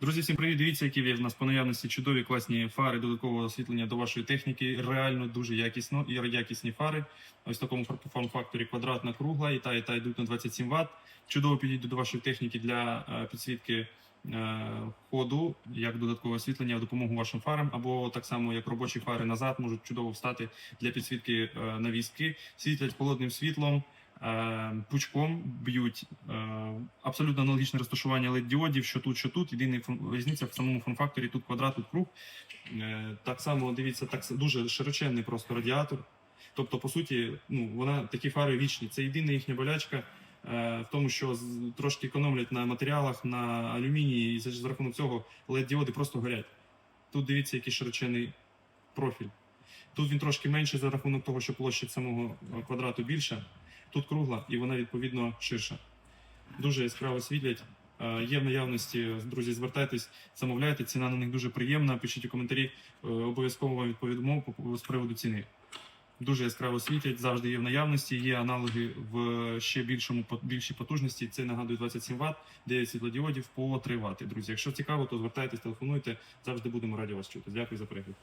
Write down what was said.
Друзі, всім привіт! Дивіться, які є в нас по наявності чудові класні фари додаткового освітлення до вашої техніки. Реально дуже якісно і якісні фари. Ось в такому форм-факторі квадратна кругла, і та, і та йдуть на 27 Вт. Чудово підійдуть до вашої техніки для е, підсвітки е, ходу, як додаткове освітлення в допомогу вашим фарам, або так само як робочі фари назад можуть чудово встати для підсвітки е, навіски, світлять холодним світлом. Е, Пучком б'ють е, абсолютно аналогічне розташування led діодів, що тут, що тут. Єдина різниця в самому форм-факторі тут квадрат, тут круг. Е, Так само дивіться, так дуже широченний просто радіатор. Тобто, по суті, ну вона такі фари вічні. Це єдина їхня болячка е, в тому, що трошки економлять на матеріалах, на алюмінії, і за, рахунок цього led діоди просто горять. Тут дивіться, який широченний профіль. Тут він трошки менший за рахунок того, що площа самого е, квадрату більша. Тут кругла і вона відповідно ширша. Дуже яскраво світлять. Е, Є в наявності, друзі, звертайтесь, замовляйте. Ціна на них дуже приємна. Пишіть у коментарі, е, обов'язково вам відповідемо з приводу ціни. Дуже яскраво світять, завжди є в наявності. Є аналоги в ще більшому більшій потужності. Це нагадую 27 Вт, 9 світлодіодів по 3 Вт. Друзі, якщо цікаво, то звертайтесь, телефонуйте. Завжди будемо раді вас чути. Дякую за перегляд.